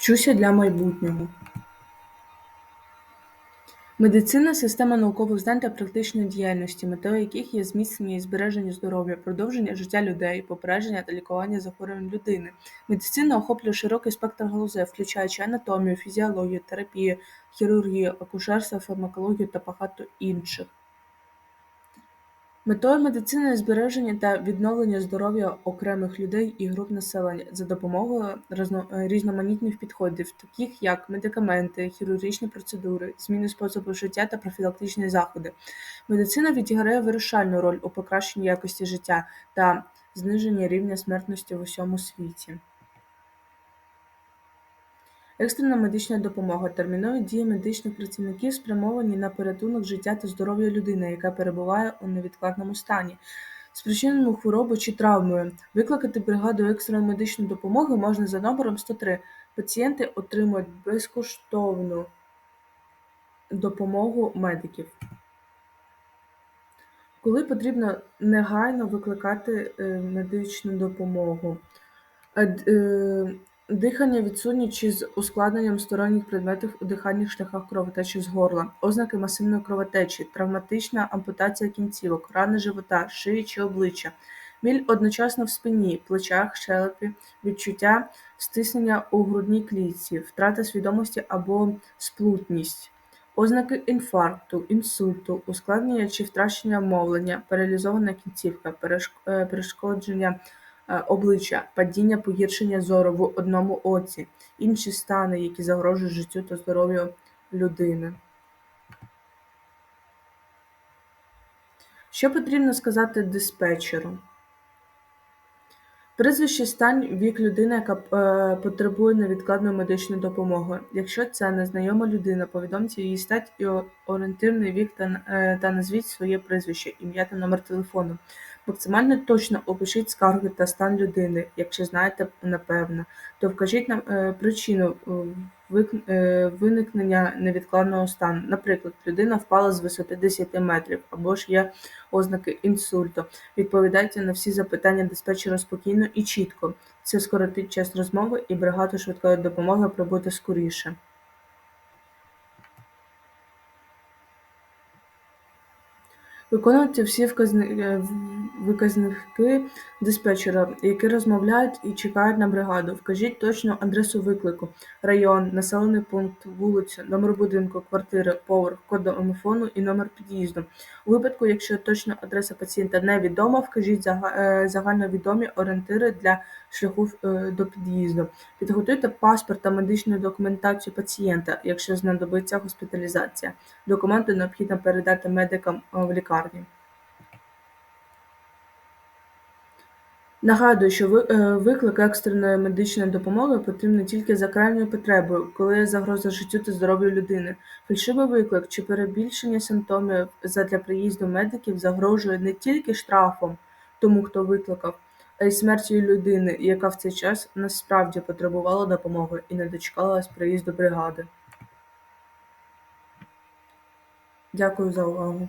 Вчуся для майбутнього. Медицина система наукових знань та практичної діяльності, метою яких є зміцнення і збереження здоров'я, продовження життя людей, попередження та лікування захворювань людини. Медицина охоплює широкий спектр галузей, включаючи анатомію, фізіологію, терапію, хірургію, акушерство, фармакологію та багато інших. Метою медицини є збереження та відновлення здоров'я окремих людей і груп населення за допомогою різноманітних підходів, таких як медикаменти, хірургічні процедури, зміни способу життя та профілактичні заходи. Медицина відіграє вирішальну роль у покращенні якості життя та зниженні рівня смертності в усьому світі. Екстрена медична допомога. Термінові дії медичних працівників спрямовані на порятунок життя та здоров'я людини, яка перебуває у невідкладному стані, спричиненому хворобою чи травмою. Викликати бригаду екстреної медичної допомоги можна за номером 103. Пацієнти отримують безкоштовну допомогу медиків. Коли потрібно негайно викликати е, медичну допомогу. Дихання відсутнє чи з ускладненням сторонніх предметів у дихальних шляхах кровотечі з горла, ознаки масивної кровотечі, травматична ампутація кінцівок, рани живота, шиї чи обличчя, біль одночасно в спині, плечах, щелепі, відчуття стиснення у грудній клітці, втрата свідомості або сплутність, ознаки інфаркту, інсульту, ускладнення чи втрачення мовлення, паралізована кінцівка, е, перешкодження обличчя, падіння погіршення зору в одному оці, інші стани, які загрожують життю та здоров'ю людини. Що потрібно сказати диспетчеру? Прізвище стань вік людини, яка е, потребує невідкладної медичної допомоги. Якщо це незнайома людина, повідомте її стать і орієнтирний вік та, е, та назвіть своє прізвище, ім'я та номер телефону. Максимально точно опишіть скарги та стан людини, якщо знаєте напевно, то вкажіть нам е, причину виникнення невідкладного стану. Наприклад, людина впала з висоти 10 метрів або ж є ознаки інсульту. Відповідайте на всі запитання диспетчера спокійно і чітко. Це скоротить час розмови і бригаду швидкої допомоги прибути скоріше. Виконуйте всі вказни Виказники диспетчера, які розмовляють і чекають на бригаду. Вкажіть точну адресу виклику, район, населений пункт, вулицю, номер будинку, квартири, поверх, код домофону і номер під'їзду. У випадку, якщо точна адреса пацієнта невідома, вкажіть е, загальновідомі орієнтири для шляху е, до під'їзду. Підготуйте паспорт та медичну документацію пацієнта, якщо знадобиться госпіталізація. Документи необхідно передати медикам е, в лікарні. Нагадую, що е, виклик екстреної медичної допомоги потрібен тільки за крайньою потребою, коли є загроза життю та здоров'ю людини. Фальшивий виклик чи перебільшення симптомів задля приїзду медиків загрожує не тільки штрафом тому, хто викликав, а й смертю людини, яка в цей час насправді потребувала допомоги і не дочекалась приїзду бригади. Дякую за увагу.